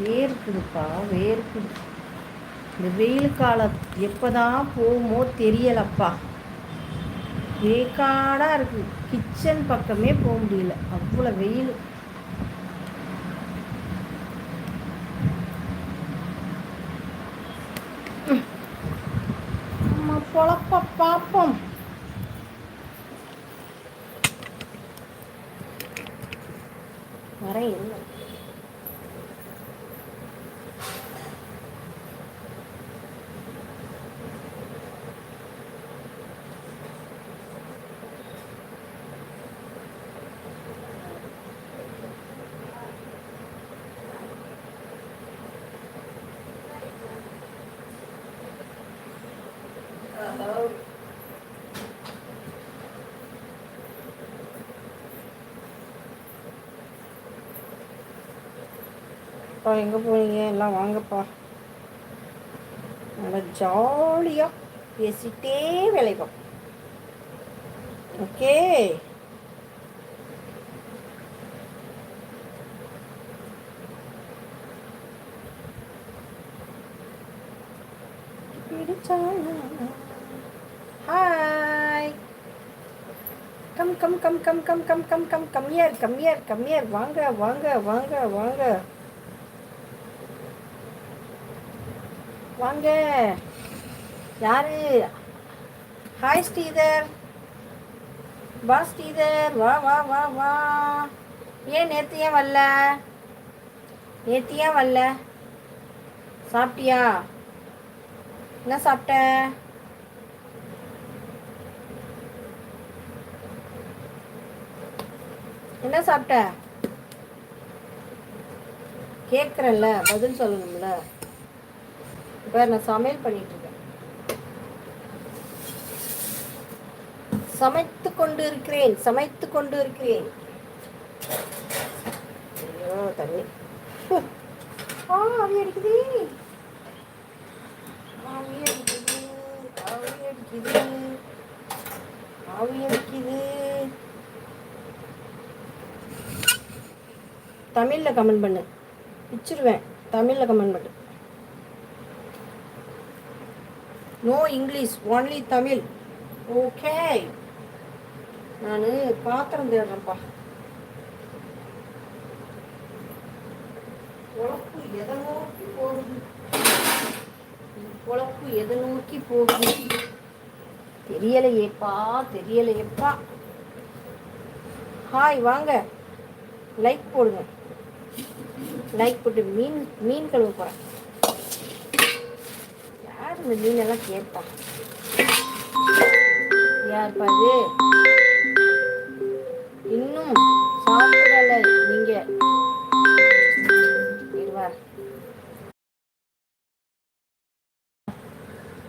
வேர்க்குதுப்பா வேர்க்குது. இந்த வெயில் காலம் எப்போதான் போகுமோ தெரியலப்பா. வேக்காடாக இருக்குது கிச்சன் பக்கமே போக முடியல. அவ்வளோ வெயில் நம்ம பொழப்ப பார்ப்போம் வரேன் இருங்க அப்பா எங்கே போனீங்க? எல்லாம் வாங்கப்பா. நல்லா ஜாலியாக பேசிட்டே விளைவோம் okay. Hi come come come come come come come come கம்மியார் கம்மியார் கம்மியார் வாங்க வாங்க வாங்க வாங்க. வாங்க. யாரு? ஹாய் ஸ்ரீதர். வா ஸ்ரீதர். வா வா வா வா. ஏன் நேற்று ஏன் வரல? நேற்று ஏன் வரல? சாப்பிட்டியா? என்ன சாப்பிட்ட? என்ன சாப்பிட்ட? கேட்குறேன்ல பதில் சொல்லணும்ல. இப்போ நான் சமையல் பண்ணிட்டு இருக்கேன். சமைத்து கொண்டு இருக்கிறேன் சமைத்து கொண்டு இருக்கிறேன் ஐயோ தண்ணி. ஆ ஆவி அடிக்குது. ஆவி அடிக்குது ஆவி அடிக்குது. ஆவி அடிக்குது. தமிழில் கமெண்ட் பண்ணு. பிச்சிருவேன். தமிழில் கமெண்ட் பண்ணு. No English only Tamil okay நான் பாத்திரம் தேடுறேன்ப்பா. பொழப்பு எதை நோக்கி போகுது? பொழப்பு எதை நோக்கி போகுது? தெரியலையேப்பா தெரியலையேப்பா. ஹாய் வாங்க. லைக் போடுங்க. லைக் போட்டு மீன் மீன் கழுவ போகிறேன் மீனெல்லாம் கேட்பான். யார் பாது இன்னும் சாப்பிடலை நீங்க.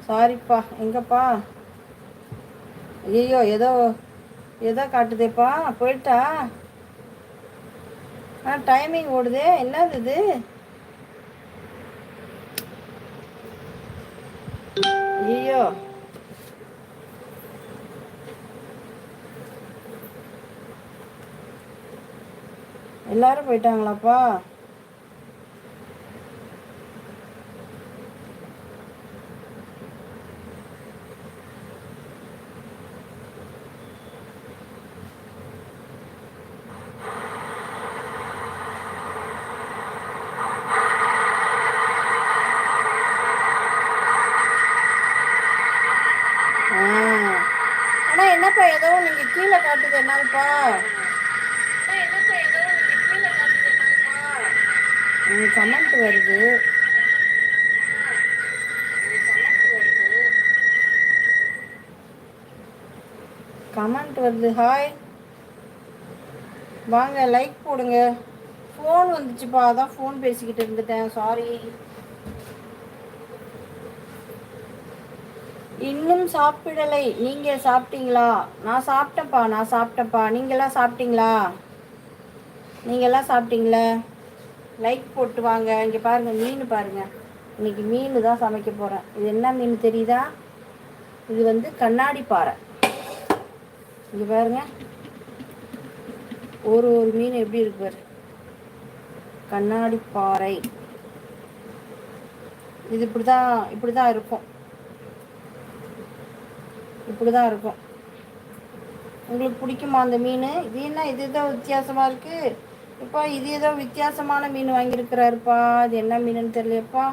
சாரிப்பா எங்கப்பா? ஐயோ ஏதோ ஏதோ காட்டுதேப்பா. போயிட்டா? ஆ டைமிங் ஓடுதே. என்னது இது? ஐயோ எல்லாரும் போயிட்டாங்களாப்பா ஆ. ஆனா என்னப்பா ஏதோ நீங்க கீழே காட்டுது என்னப்பா கமெண்ட் வருது கமெண்ட் வருது ஹாய் வாங்க லைக் போடுங்க. ஃபோன் வந்துச்சுப்பா அதான் ஃபோன் பேசிக்கிட்டு இருந்துட்டேன் சாரி இன்னும் சாப்பிடலை. நீங்கள் சாப்பிட்டீங்களா? நான் சாப்பிட்டேன்ப்பா நான் சாப்பிட்டேன்ப்பா. நீங்களாம் சாப்பிட்டீங்களா? நீங்களாம் சாப்பிட்டீங்களா? லைக் போட்டு வாங்க. இங்கே பாருங்கள் மீன் பாருங்கள் இன்றைக்கி மீன் தான் சமைக்க போகிறேன் இது என்ன மீன் தெரியுதா? இது வந்து கண்ணாடி பாறை. இங்கே பாருங்க. ஒரு ஒரு மீன் எப்படி இருக்கு பாரு. கண்ணாடி பாறை. இது இப்படி தான் இப்படி தான் இருக்கும். இப்படி தான் இருக்கும். உங்களுக்கு பிடிக்குமா அந்த மீன்? இது என்ன இது ஏதோ வித்தியாசமாக இருக்குது இப்போ இது ஏதோ வித்தியாசமான மீன் வாங்கியிருக்கிறாருப்பா. அது என்ன மீனுன்னு தெரியலப்பா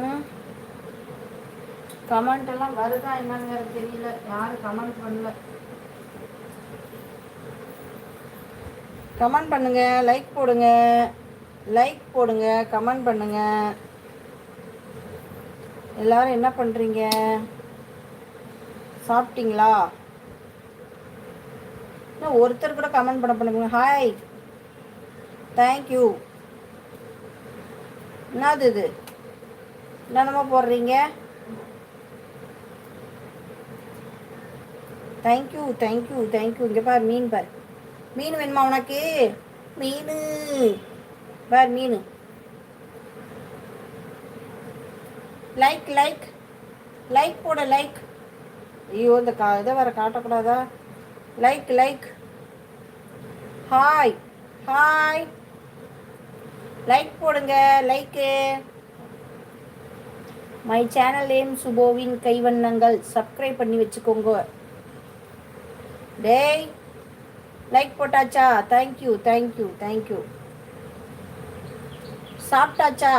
ம்? கமெண்ட் எல்லாம் வருதா என்னன்னு தெரியல. யாரும் கமெண்ட் பண்ணல. கமெண்ட் பண்ணுங்க லைக் போடுங்க. லைக் போடுங்க கமெண்ட் பண்ணுங்க. எல்லாரும் என்ன பண்ணுறீங்க சாப்பிட்டீங்களா? இன்னும் ஒருத்தர் கூட கமெண்ட் பண்ண பண்ணுங்க. ஹாய் தேங்க்யூ என்னது இது? என்னென்னமோ போடுறீங்க? தேங்க்யூ தேங்க்யூ தேங்க்யூ இங்கே பார் மீன் பார். மீன் வேணுமா உனக்கு? மீன். பார் மீன். லைக் லைக் லைக் போட லைக் ஐயோ இந்த கா இதை வேறு காட்டக்கூடாதா? Like like hi hi like போடுங்க லைக்கு மை சேனல் நேம் சுபோவின் கைவண்ணங்கள். சப்ஸ்கிரைப் பண்ணி வச்சுக்கோங்க. டேய். லைக் போட்டாச்சா? தேங்க்யூ தேங்க்யூ தேங்க்யூ சாப்பிட்டாச்சா?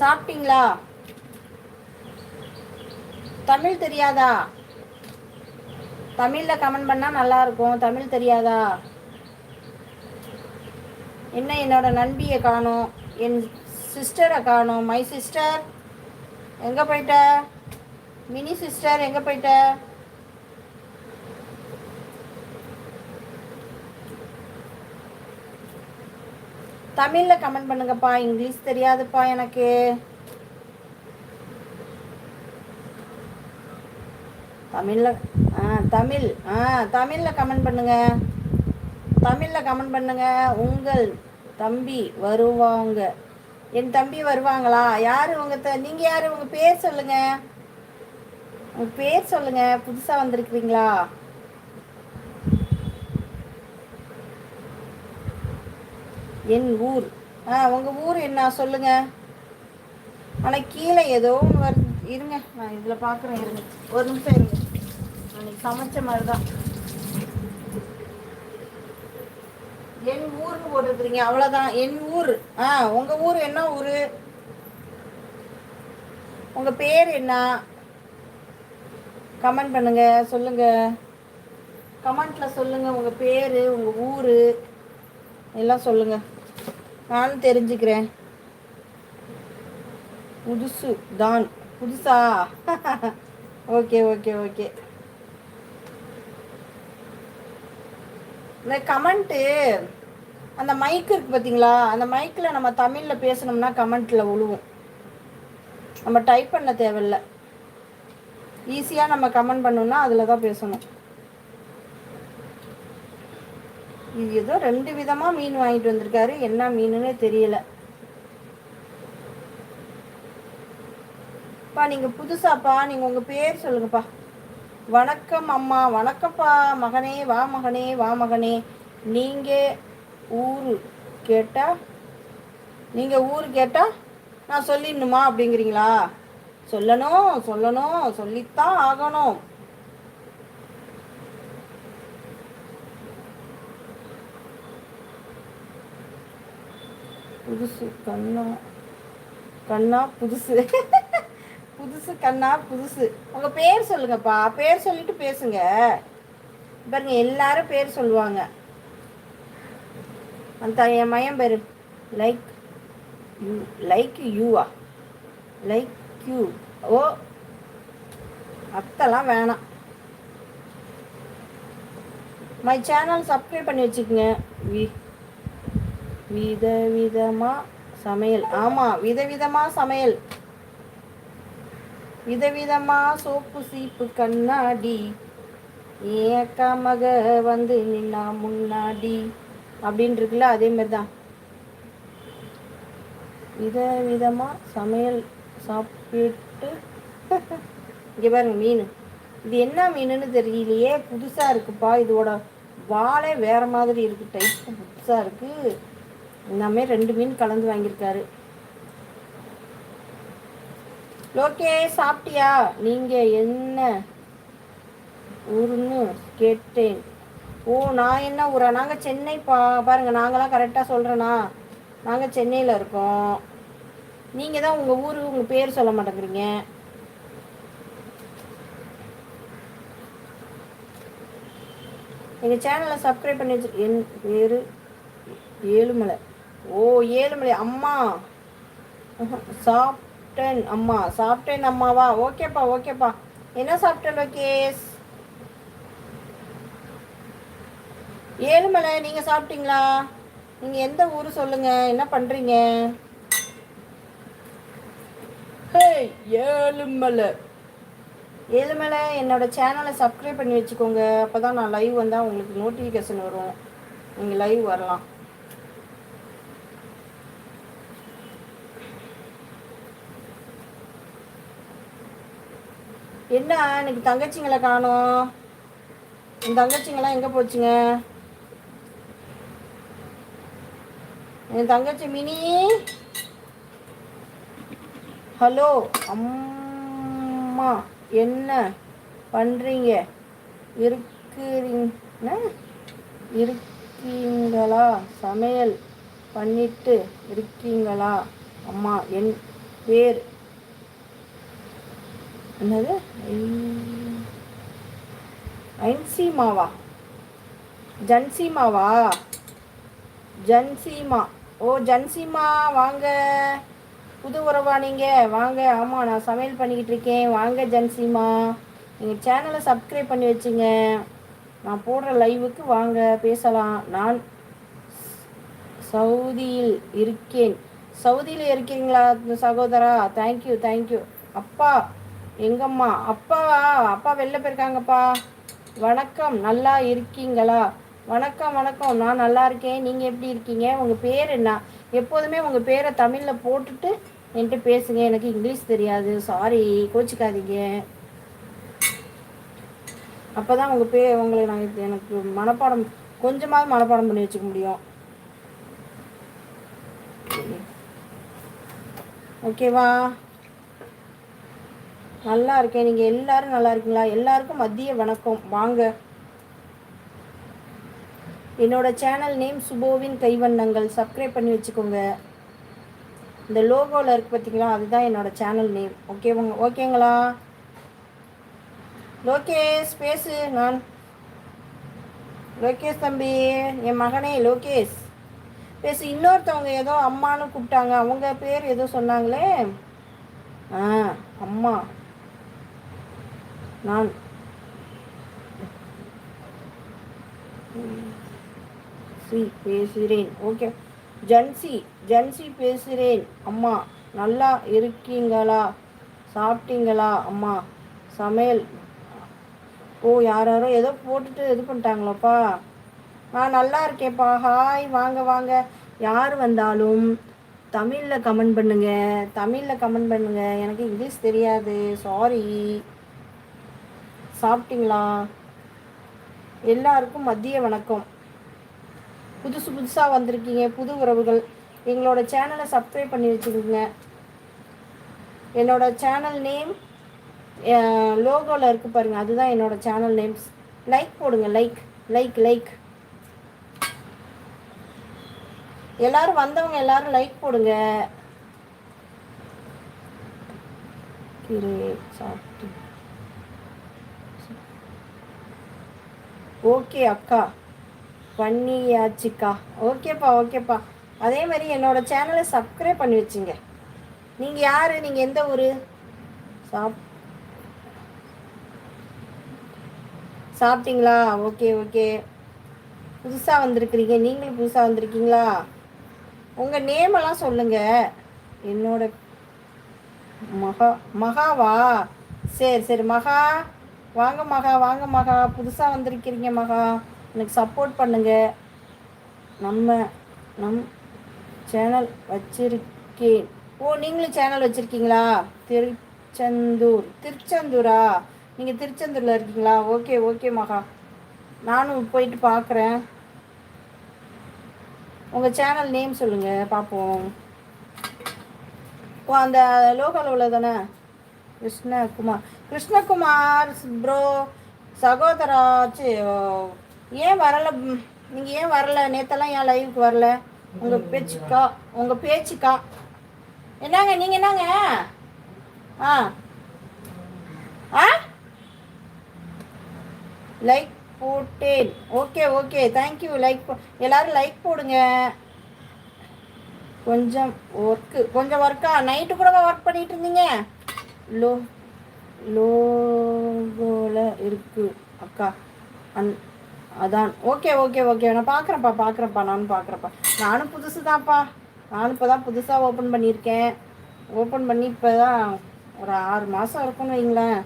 சாப்பிட்டீங்களா? தமிழ் தெரியாதா? தமிழில் கமெண்ட் பண்ணால் நல்லாயிருக்கும். தமிழ் தெரியாதா? என்ன என்னோட நண்பியை காணும். என் சிஸ்டரை காணும். மை சிஸ்டர் எங்கே போயிட்ட? மினி சிஸ்டர் எங்கே போயிட்ட? தமிழில் கமெண்ட் பண்ணுங்கப்பா. இங்கிலீஷ் தெரியாதுப்பா எனக்கு. தமிழில் ஆ தமிழ் ஆ தமிழில் கமெண்ட் பண்ணுங்க. தமிழில் கமெண்ட் பண்ணுங்க. உங்கள் தம்பி வருவாங்க. என் தம்பி வருவாங்களா? யார் உங்க த நீங்கள் யார்? உங்கள் பேர் சொல்லுங்க. உங்கள் பேர் சொல்லுங்க. புதுசாக வந்திருக்கிறீங்களா? என் ஊர். ஆ உங்கள் ஊர் என்ன? சொல்லுங்க. ஆனால் கீழே ஏதோ ஒன்று வருது இருங்க. நான் இதில் பார்க்குறேன் இருங்க. ஒரு நிமிஷம் இருங்க. அன்னைக்கு சமைச்ச மாதிரி தான் என் ஊர்னு போட்டுருக்குறீங்க அவ்வளோதான் என் ஊர். ஆ உங்கள் ஊர் என்ன ஊர்? உங்கள் பேர் என்ன? கமெண்ட் பண்ணுங்க சொல்லுங்க. கமெண்ட்ல சொல்லுங்க உங்கள் பேர் உங்கள் ஊர். எல்லாம் சொல்லுங்க. நானும் தெரிஞ்சுக்கிறேன். புதுசு தான். புதுசா? Okay okay okay. இந்த கமெண்ட்டு அந்த மைக் இருக்கு பார்த்தீங்களா அந்த மைக்கில் நம்ம தமிழில் பேசணும்னா கமெண்ட்டில் உழுவும். நம்ம டைப் பண்ண தேவையில்ல. ஈஸியாக நம்ம கமெண்ட் பண்ணோம்னா அதில் தான் பேசணும். இது ஏதோ ரெண்டு விதமாக மீன் வாங்கிட்டு வந்திருக்காரு. என்ன மீனுன்னே தெரியல. பா நீங்கள் புதுசாப்பா நீங்கள் உங்கள் பேர் சொல்லுங்கப்பா. வணக்கம் அம்மா வணக்கம்ப்பா. மகனே வா மகனே வா மகனே. நீங்கள் ஊர் கேட்டால் நீங்கள் ஊர் கேட்டால் நான் சொல்லிடணுமா அப்படிங்கிறீங்களா? சொல்லணும் சொல்லணும் சொல்லித்தான் ஆகணும். புதுசு கண்ணா கண்ணா புதுசு. புதுசு கண்ணா புதுசு. உங்கள் பேர் சொல்லுங்கப்பா. பேர் சொல்லிட்டு பேசுங்க. பாருங்க எல்லாரும் பேர் சொல்லுவாங்க. அந்த என் மையம் பேர் லைக் யூ லைக் யூவா லைக் யூ ஓ அத்தெல்லாம் வேணாம். மை சேனல் சப்ஸ்கிரைப் பண்ணி வச்சுக்கோங்க. வி வித விதமாக சமையல். ஆமாம் விதவிதமாக சமையல். விதவிதமாக சோப்பு சீப்பு கண்ணாடி. ஏன் அக்கா மக வந்து நின்னா முன்னாடி. அப்படின்னு இருக்குல்ல அதே மாதிரி தான் விதவிதமாக சமையல் சாப்பிட்டு. இங்கே பாருங்க மீன். இது என்ன மீனுன்னு தெரியலையே புதுசாக இருக்குப்பா இதோட வாழை வேறு மாதிரி இருக்குது டைப் புதுசாக இருக்குது எல்லாமே ரெண்டு மீன் கலந்து வாங்கியிருக்காரு. லோகே சாப்பிட்டியா? நீங்கள் என்ன ஊருன்னு கேட்டேன். ஓ நான் என்ன ஊரா? நாங்கள் சென்னை பா பாருங்கள் நாங்களாம் கரெக்டாக சொல்கிறேண்ணா நாங்கள் சென்னையில் இருக்கோம். நீங்கள் தான் உங்கள் ஊர் உங்கள் பேர் சொல்ல மாட்டேங்கிறீங்க. எங்கள் சேனலை சப்ஸ்கிரைப் பண்ணி வச்சு என் பேர் ஏழுமலை. ஓ ஏழுமலை அம்மா. சாப்பிட்டேன் அம்மா. சாப்பிட்டேன் அம்மாவா? ஓகேப்பா ஓகேப்பா. என்ன சாப்பிட்டேன் லோகேஷ்? ஏழுமலை நீங்கள் சாப்பிட்டீங்களா? நீங்கள் எந்த ஊர் சொல்லுங்கள் என்ன பண்ணுறீங்க ஏழுமலை ஏழுமலை என்னோட சேனலை சப்ஸ்கிரைப் பண்ணி வச்சுக்கோங்க. அப்போ தான் நான் லைவ் வந்தால் உங்களுக்கு நோட்டிஃபிகேஷன் வரும். நீங்கள் லைவ் வரலாம். என்ன இன்னைக்கு தங்கச்சிங்களை காணோம். என் தங்கச்சிங்களாம் எங்கே போச்சுங்க? என் தங்கச்சி மினி. ஹலோ அம்மா என்ன பண்ணுறீங்க இருக்கிறீங்க? இருக்கீங்களா சமையல் பண்ணிட்டு இருக்கீங்களா? அம்மா என் பேர் என்னது? ஐன்சீமாவா? ஜன்சீமாவா? ஜன்சீமா. ஓ ஜன்சீமா வாங்க. புது உறவா நீங்கள் வாங்க. ஆமாம் நான் சமையல் பண்ணிக்கிட்டு இருக்கேன். வாங்க ஜன்சீமா. நீங்கள் சேனலை சப்ஸ்கிரைப் பண்ணி வச்சுங்க. நான் போடுற லைவுக்கு வாங்க பேசலாம். நான் சவுதியில் இருக்கேன். சவுதியில் இருக்கீங்களா சகோதரா? தேங்க்யூ தேங்க்யூ அப்பா எங்கம்மா? அப்பாவா அப்பா வெளில போயிருக்காங்கப்பா. வணக்கம். நல்லா இருக்கீங்களா? வணக்கம் வணக்கம். நான் நல்லா இருக்கேன். நீங்கள் எப்படி இருக்கீங்க? உங்கள் பேர் என்ன? எப்போதுமே உங்கள் பேரை தமிழில் போட்டுட்டு என்கிட்ட பேசுங்க. எனக்கு இங்கிலீஷ் தெரியாது. சாரி கோச்சிக்காதீங்க. அப்போ தான் உங்கள் பே உங்களை நான் எனக்கு மனப்பாடம் கொஞ்சமாவது மனப்பாடம் பண்ணி வச்சுக்க முடியும். ஓகேவா? நல்லா இருக்கேன். நீங்கள் எல்லாரும் நல்லா இருக்கீங்களா? எல்லாருக்கும் மதிய வணக்கம். வாங்க. என்னோட சேனல் நேம் சுபோவின் கைவண்ணங்கள். சப்ஸ்கிரைப் பண்ணி வச்சுக்கோங்க. இந்த லோகோவில் இருக்குது பார்த்தீங்களா அதுதான் என்னோட சேனல் நேம் ஓகேவாங்க ஓகேங்களா லோகேஷ் பேசு. நான் லோகேஷ் தம்பி. என் மகனே லோகேஷ். பேசு. இன்னொருத்தவங்க ஏதோ அம்மானு கூப்பிட்டாங்க. அவங்க பேர் ஏதோ சொன்னாங்களே. ஆ அம்மா. நான் சி பேசுகிறேன். ஓகே. ஜன்சி ஜன்சி பேசுகிறேன். அம்மா நல்லா இருக்கீங்களா? சாப்பிட்டீங்களா? அம்மா சமையல். ஓ யாரோ ஏதோ போட்டுட்டு இது பண்ணிட்டாங்களோப்பா. நான் நல்லா இருக்கேப்பா ஹாய் வாங்க வாங்க. யார் வந்தாலும் தமிழில் கமெண்ட் பண்ணுங்க. தமிழில் கமெண்ட் பண்ணுங்க. எனக்கு இங்கிலீஷ் தெரியாது. சாரி. சாப்பிட்டீங்களா? எல்லாருக்கும் மதிய வணக்கம். புதுசு புதுசாக வந்திருக்கீங்க புது உறவுகள். எங்களோட சேனலை சப்ஸ்கிரைப் பண்ணி வச்சுக்கோங்க. என்னோட சேனல் நேம் லோகோவில் இருக்குது பாருங்கள் அதுதான் என்னோட சேனல் நேம்ஸ் லைக் போடுங்க லைக் லைக் லைக் எல்லாரும் வந்தவங்க எல்லாரும் லைக் போடுங்க. சாப்பிட்டு ஓகே அக்கா. பண்ணியாச்சுக்கா. ஓகேப்பா ஓகேப்பா. அதே மாதிரி என்னோடய சேனலை சப்ஸ்கிரைப் பண்ணி வச்சுங்க. நீங்கள் யார்? நீங்கள் எந்த ஊர்? சாப் சாப்பிட்டீங்களா? Okay okay. புதுசாக வந்திருக்கிறீங்க. நீங்களும் புதுசாக வந்திருக்கீங்களா? உங்கள் நேமெல்லாம் சொல்லுங்கள் என்னோட மகா மகாவா? சரி சரி. மகா வாங்க மகா வாங்க மகா. புதுசாக வந்திருக்கிறீங்க மகா. எனக்கு சப்போர்ட் பண்ணுங்கள் நம்ம நம் சேனல் வச்சிருக்கேன். ஓ நீங்களும் சேனல் வச்சுருக்கீங்களா? திருச்செந்தூர். திருச்செந்தூரா? நீங்கள் திருச்செந்தூரில் இருக்கீங்களா? ஓகே ஓகே மகா. நானும் போயிட்டு பார்க்குறேன் உங்கள் சேனல் நேம் சொல்லுங்கள் பார்ப்போம் ஓ அந்த லோகல் தானே? கிருஷ்ணகுமார். கிருஷ்ணகுமார் ப்ரோ சகோதராச்சு ஏன் வரல? நீங்கள் ஏன் வரல? நேத்தெல்லாம் ஏன் லைவுக்கு வரல? உங்கள் பேச்சுக்கா உங்கள் பேச்சுக்கா. என்னங்க நீங்கள் என்னங்க? ஆ. ஆ? லைக் போட்டேன். Okay okay thank you like எல்லாரும் லைக் போடுங்க. கொஞ்சம் ஒர்க்கு கொஞ்சம் ஒர்க்கா நைட்டு கூட ஒர்க் பண்ணிட்டு இருந்தீங்க? லோ லோகோவில் இருக்கு. அக்கா அந் அதான். Okay okay okay. நான் பார்க்குறேன்ப்பா பார்க்குறேன்ப்பா நானும் பார்க்குறேன்ப்பா நானும் புதுசு தான்ப்பா நானும் இப்போ தான் புதுசாக ஓப்பன் பண்ணியிருக்கேன். ஓப்பன் பண்ணி இப்போ தான் ஒரு ஆறு மாதம் இருக்கும்னு வைங்களேன்.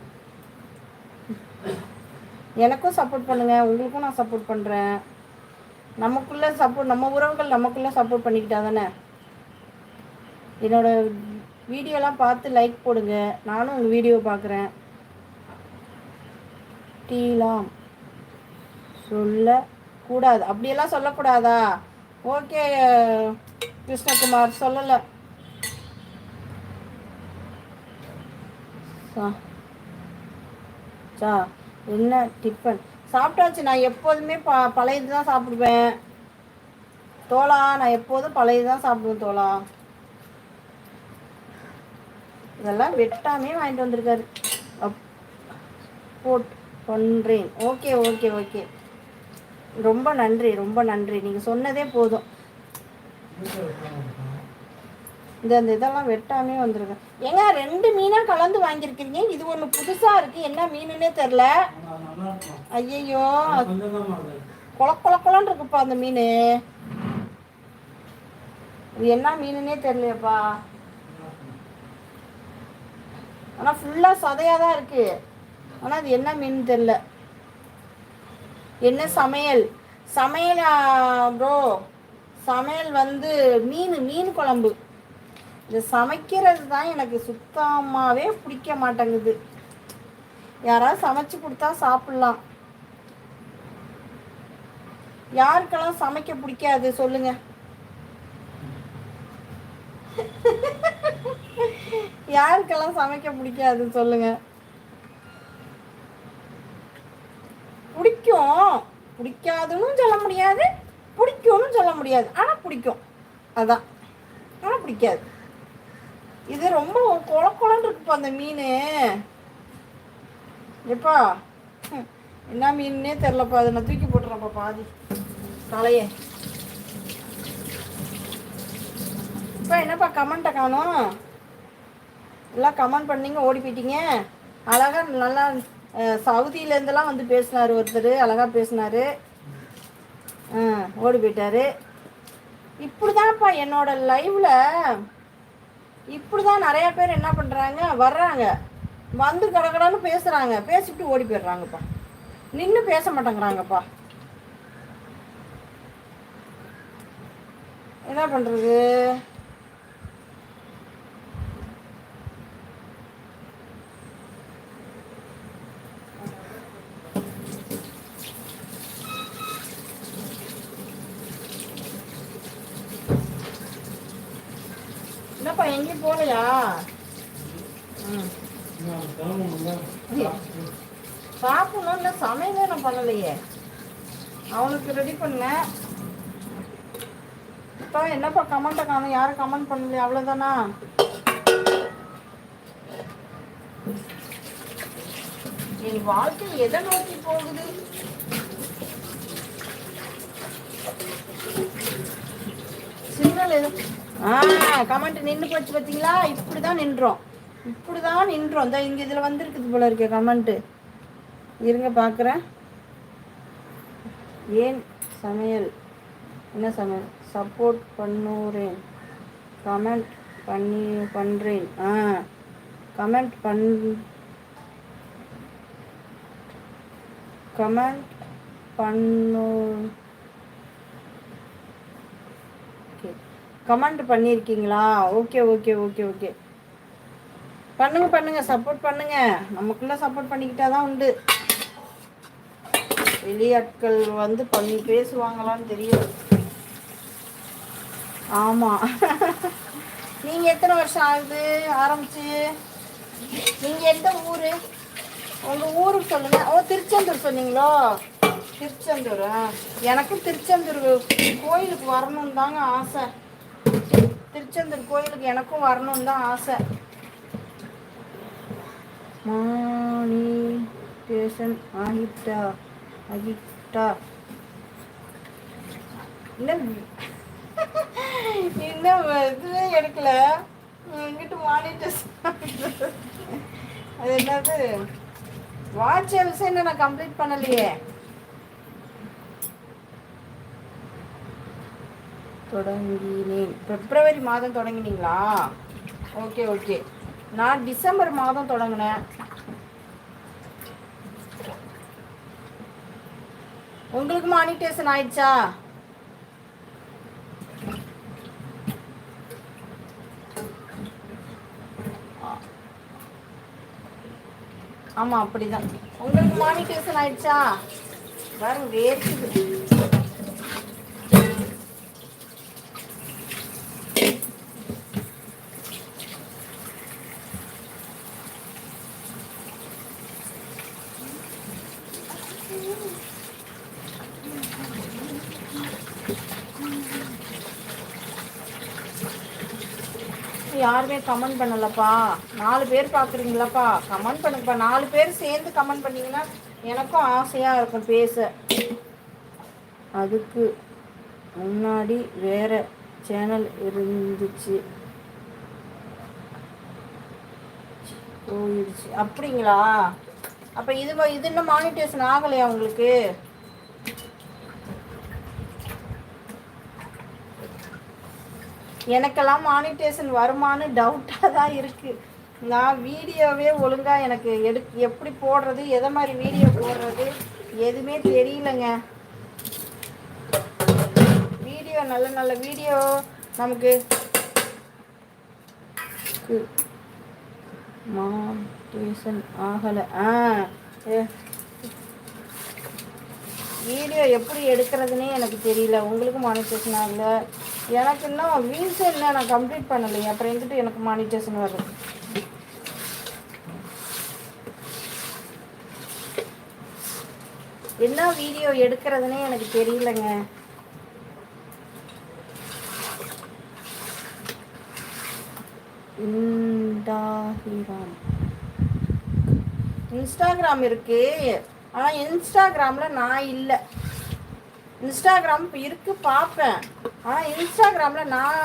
எனக்கும் சப்போர்ட் பண்ணுங்கள் உங்களுக்கும் நான் சப்போர்ட் பண்ணுறேன் நமக்குள்ளே சப்போர்ட் நம்ம உறவுகள் நமக்குள்ளே சப்போர்ட் பண்ணிக்கிட்டா தானே? என்னோடய வீடியோலாம் பார்த்து லைக் போடுங்க. நானும் உங்கள் வீடியோ பார்க்குறேன். டீலாம் சொல்லக்கூடாது. அப்படியெல்லாம் சொல்லக்கூடாதா? ஓகே கிருஷ்ணகுமார் சொல்லலை. சா என்ன டிஃபன் சாப்பிட்டாச்சு. நான் எப்போதுமே ப பழையது தான் சாப்பிடுவேன். தோலா நான் எப்போதும் பழையது தான் சாப்பிடுவேன் தோலா. இதெல்லாம் வெட்டாமே வாங்கிட்டு வந்திருக்காரு. போட் பண்ணுறேன் ஓகே ஓகே ஓகே. ரொம்ப நன்றி ரொம்ப நன்றி. நீங்கள் சொன்னதே போதும். இந்த இந்த இதெல்லாம் வெட்டாமே வந்துருங்க ஏங்க ரெண்டு மீனாக கலந்து வாங்கியிருக்கீங்க? இது ஒன்று புதுசாக இருக்குது என்ன மீனுன்னே தெரில ஐயையோ. கொல கொல கொலன்னு இருக்குப்பா அந்த மீன். இது என்ன மீனுன்னே தெரிலையப்பா ஆனால் ஃபுல்லாக சதையாக தான் இருக்குது ஆனால் அது என்ன மீன் தெரில என்ன சமையல்? சமையல் ப்ரோ சமையல் வந்து மீன் மீன் குழம்பு. இந்த சமைக்கிறது தான் எனக்கு சுத்தமாகவே பிடிக்க மாட்டேங்குது. யாராவது சமைச்சு கொடுத்தா சாப்பிட்லாம். யாருக்கெல்லாம் சமைக்க பிடிக்காது சொல்லுங்கள் யாருக்கெல்லாம் சமைக்க பிடிக்காது சொல்லுங்க. பிடிக்கும். பிடிக்காதுன்னு சொல்ல முடியாது. பிடிக்கும்னு சொல்ல முடியாது. ஆனால் பிடிக்கும். அதான். ஆனால் பிடிக்காது. இது ரொம்ப கொல கொலன்னு இருக்குப்பா அந்த மீன். எப்பா? என்ன மீன்னே தெரிலப்பா அதை நான் தூக்கி போட்டுறேன்ப்பா பாதி. தலையே. இப்போ என்னப்பா கமெண்ட்டை காணும்? எல்லாம் கமெண்ட் பண்ணீங்க ஓடி போயிட்டீங்க. அழகாக நல்லா சவுதியிலேருந்துலாம் வந்து பேசினார் ஒருத்தர் அழகாக பேசினார். ஓடி போயிட்டாரு. இப்படி தான்ப்பா என்னோட லைவில் இப்படி தான் நிறையா பேர் என்ன பண்ணுறாங்க வர்றாங்க. வந்து கடகடான்னு பேசுகிறாங்க பேசிட்டு ஓடி போயிடுறாங்கப்பா. நின்று பேச மாட்டேங்கிறாங்கப்பா. என்ன பண்ணுறது என்னப்பா போகலையா சாப்பிடணும் இல்லை சமையலே நான் பண்ணலையே. அவனுக்கு ரெடி பண்ணேன் இப்போ என்னப்பா கமெண்ட்டை காணும்? யாரும் கமெண்ட் பண்ணலையே அவ்வளோதானா என் வாழ்க்கை எதை நோக்கி போகுது? சிக்னல் எதுவும் ஆ கமெண்ட் நின்று போச்சு பார்த்தீங்களா இப்படி தான் நின்றோம். இப்படி தான் நின்றோம். இந்த இங்கே இதில் வந்துருக்குது போல இருக்க கமெண்ட்டு இருங்க பார்க்குறேன் ஏன் சமையல்? என்ன சமையல்? சப்போர்ட் பண்ணுறேன். கமெண்ட் பண்ணி பண்ணுறேன் ஆ கமெண்ட் பண் கமெண்ட் பண்ணு கமெண்ட் பண்ணியிருக்கீங்களா ஓகே ஓகே ஓகே ஓகே. பண்ணுங்க பண்ணுங்க சப்போர்ட் பண்ணுங்க. நமக்குள்ள சப்போர்ட் பண்ணிக்கிட்டாதான் உண்டு. வெளியாட்கள் வந்து பண்ணி பேசுவாங்களான்னு தெரியும் ஆமாம் நீங்கள் எத்தனை வருஷம் ஆகுது? ஆரம்பிச்சு? நீங்கள் எந்த ஊர்? உங்கள் ஊருக்கு சொல்லுங்க. ஓ திருச்செந்தூர் சொன்னீங்களோ? திருச்செந்தூர்? எனக்கும் திருச்செந்தூர் கோயிலுக்கு வரணும்னு தாங்க ஆசை. திருச்செந்தூர் கோயிலுக்கு எனக்கும் வரணும்னு தான் ஆசை. மானிட்டேஷன் ஆகிட்டா ஆகிட்டா. இன்னும் இன்னும் இதுவே எடுக்கல? இங்கிட்டு மானிட்டேஷன் அது என்னது? வாட்ச் என்ன நான் கம்ப்ளீட் பண்ணலையே. தொடங்கினேன். பிப்ரவரி மாதம் தொடங்கினீங்களா? Okay okay. நான் டிசம்பர் மாதம் தொடங்கினேன். உங்களுக்கு மானிட்டேஷன் ஆயிடுச்சா? ஆமாம் அப்படிதான். உங்களுக்கு மானிட்டேஷன் ஆயிடுச்சா? பாருங்க வேர்க்குது. யாருமே கமெண்ட் பண்ணலப்பா. நாலு பேர் பார்க்குறீங்களாப்பா கமெண்ட் பண்ணுங்கப்பா. நாலு பேர் சேர்ந்து கமெண்ட் பண்ணீங்கன்னா எனக்கும் ஆசையாக இருக்கும் பேச. அதுக்கு முன்னாடி வேறு சேனல் இருந்துச்சு. போயிடுச்சு அப்படிங்களா? அப்போ இது இது இன்னும் மானிட்டேஷன் ஆகலையா உங்களுக்கு? எனக்கெல்லாம் மானிட்டேஷன் வருமானு டவுட்டாக தான் இருக்குது நான் வீடியோவே ஒழுங்காக எனக்கு எடு எப்படி போடுறது எதை மாதிரி வீடியோ போடுறது எதுவுமே தெரியலங்க. வீடியோ நல்ல நல்ல வீடியோ நமக்கு. மானிட்டேஷன் ஆகலை. ஆ வீடியோ எப்படி எடுக்கிறதுனே எனக்கு தெரியல. உங்களுக்கும் மானிட்டேஷன் ஆகலை. எனக்கு இன்னும் வீல்ஸ் இல்லை நான் கம்ப்ளீட் பண்ணலைங்க அப்புறம் இருந்துட்டு எனக்கு மானிட்டேஷன் வரும் என்ன வீடியோ எடுக்கிறதுனே எனக்கு தெரியலங்க. இன்ஸ்டாகிராம். இருக்கு. ஆனால் இன்ஸ்டாகிராமில் நான் இல்லை. இன்ஸ்டாகிராம் இப்போ இருக்குது பார்ப்பேன். ஆனால் இன்ஸ்டாகிராமில் நான்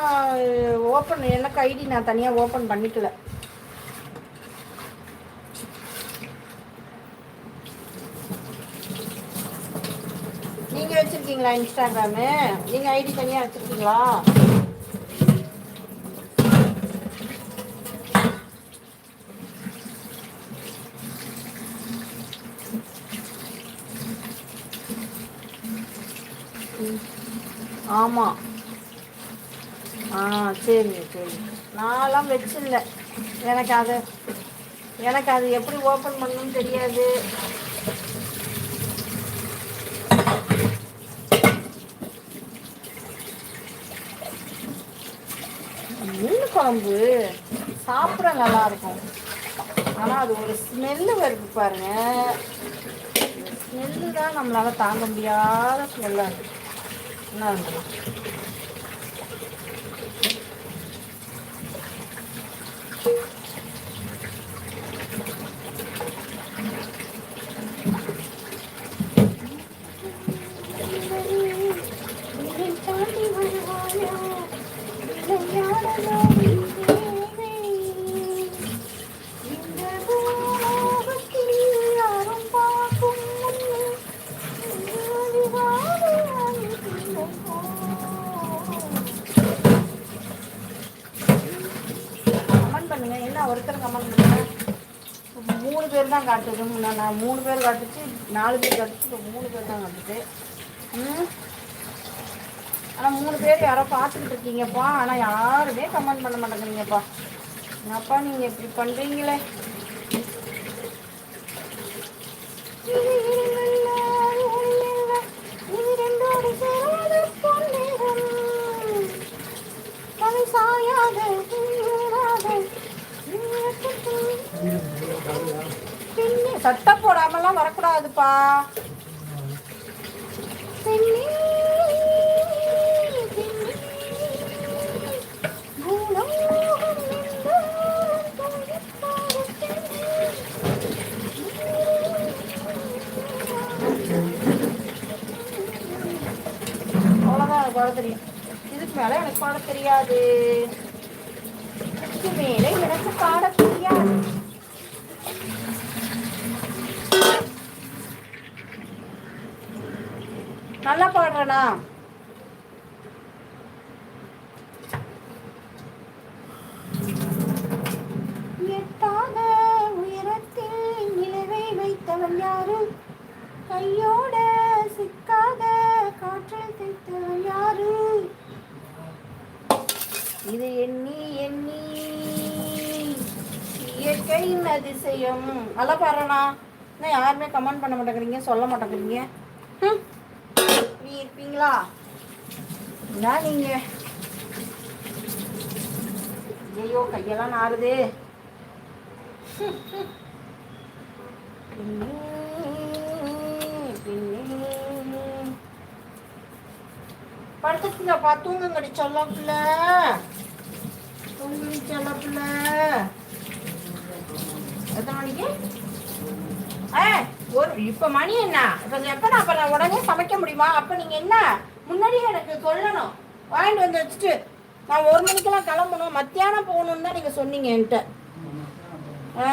ஓப்பன் எனக்கு ஐடி நான் தனியாக ஓப்பன் பண்ணிக்கல. நீங்கள் வச்சுருக்கீங்களா இன்ஸ்டாகிராமு? நீங்கள் ஐடி தனியாக வச்சுருக்கீங்களா? ஆமாம் ஆ சரிங்க சரிங்க நான்லாம் வச்சில்ல. எனக்கு அது எனக்கு அது எப்படி ஓப்பன் பண்ணணும்னு தெரியாது. மீன் குழம்பு சாப்பிட நல்லா இருக்கும் ஆனால் அது ஒரு ஸ்மெல்லு வருது பாருங்க. ஸ்மெல்லு தான் நம்மளால தாங்க முடியாத ஸ்மெல்லாக இருக்கு என்ன ஒருத்தர் கமெண்ட் மூணு பேர் தான் காட்டுது. நான் மூணு பேர் காட்டுச்சு நாலு பேர் காட்டுச்சு இப்போ மூணு பேர் தான் காட்டுது. ம்? ஆனால் மூணு பேர் யாரோ பார்த்துக்கிட்டு இருக்கீங்கப்பா. ஆனால் யாருமே கமெண்ட் பண்ண மாட்டேங்கிறீங்கப்பா. என்னப்பா நீங்கள் இப்படி பண்ணுறீங்களே சட்டை போடாமலாம் வரக்கூடாதுப்பா. அவ்வளோதான் எனக்கு பாட தெரியும். இதுக்கு மேலே எனக்கு பாட தெரியாது. இதுக்கு மேலே எனக்கு பாட தெரியாது. நல்லா பாடுறனா? எட்டாத உயரத்தில் நிலவை வைத்தவன் யாரு? கையோட சிக்காத காற்றில் தைத்தவன் யாரு? இது எண்ணி எண்ணி. இயற்கையின் அதிசயம் நல்லா பாடுறேனா? இன்னும் யாருமே கமெண்ட் பண்ண மாட்டேங்கிறீங்க சொல்ல மாட்டேங்கிறீங்க. நீ என்ன நீங்க. ஐயோ கையெல்லாம் நாறுதே. பின்னே, பின்னே. படுத்துக்குங்கப்பா தூங்குங்கடி சொல்லப்புல தூங்குடி சொல்லப்புல எத்தனை மணிக்கு? ஆ ஒரு இப்போ மணி என்ன? இப்போ எப்போ நான் அப்போ நான் உடனே சமைக்க முடியுமா? அப்போ நீங்கள் என்ன? முன்னாடியே எனக்கு சொல்லணும். வாங்கிட்டு வந்து வச்சுட்டு நான் ஒரு மணிக்கெல்லாம் கிளம்பணும். மத்தியானம் போகணுன்னு தான் நீங்கள் சொன்னீங்க என்கிட்ட. ஆ.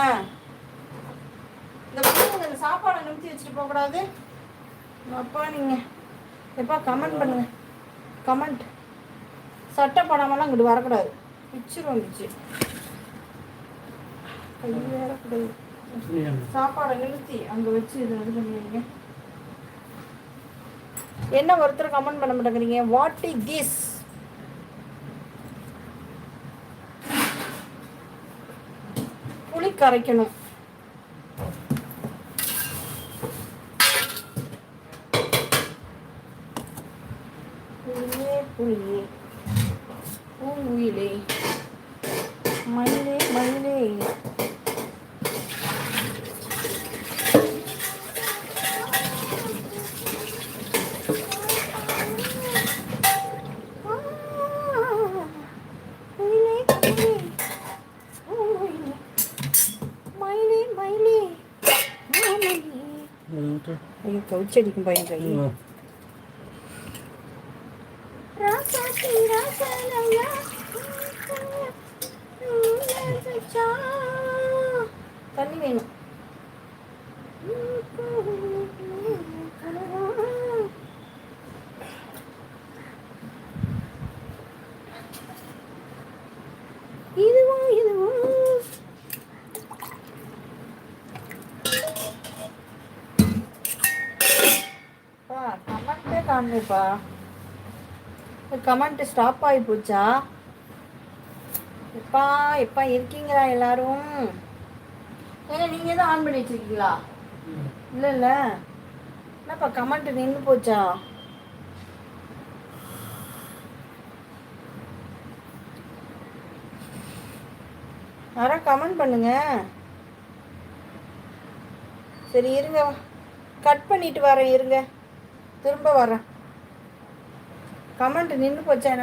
இந்த பிள்ளைங்க இந்த சாப்பாடை நிறுத்தி வச்சுட்டு போகக்கூடாது அப்பா நீங்கள் எப்பா கமெண்ட் பண்ணுங்க. கமெண்ட் சட்டை படாமலாம் இங்கிட்டு வரக்கூடாது. பிச்சிரும் பிச்சு. கை வேற கூடாது. சாப்பாடை நிறுத்தி அங்கே வச்சு இதை இது பண்ணுவீங்க என்ன ஒருத்தர் கமெண்ட் பண்ண மாட்டேங்கிறீங்க? வாட் இஸ் திஸ் புளி கரைக்கணும். ஐயோ கவுச்சடிக்கும் பையன் கை ராசாத்தி ராசனையா தண்ணி வேணும் இதுவா இதுவா பா கமெண்ட்டே காணுப்பா கமெண்ட் ஸ்டாப் ஆகி போச்சா? எப்பா எப்பா இருக்கீங்களா எல்லாரும்? ஏன்னா நீங்கள் தான் ஆன் பண்ணி வச்சிருக்கீங்களா? இல்லை இல்லை. என்னப்பா கமெண்ட் நின்று போச்சா? யாரா கமெண்ட் பண்ணுங்க. சரி இருங்க. கட் பண்ணிட்டு வரேன் இருங்க. திரும்ப வரேன். கமெண்ட் நின்று போச்சா என்ன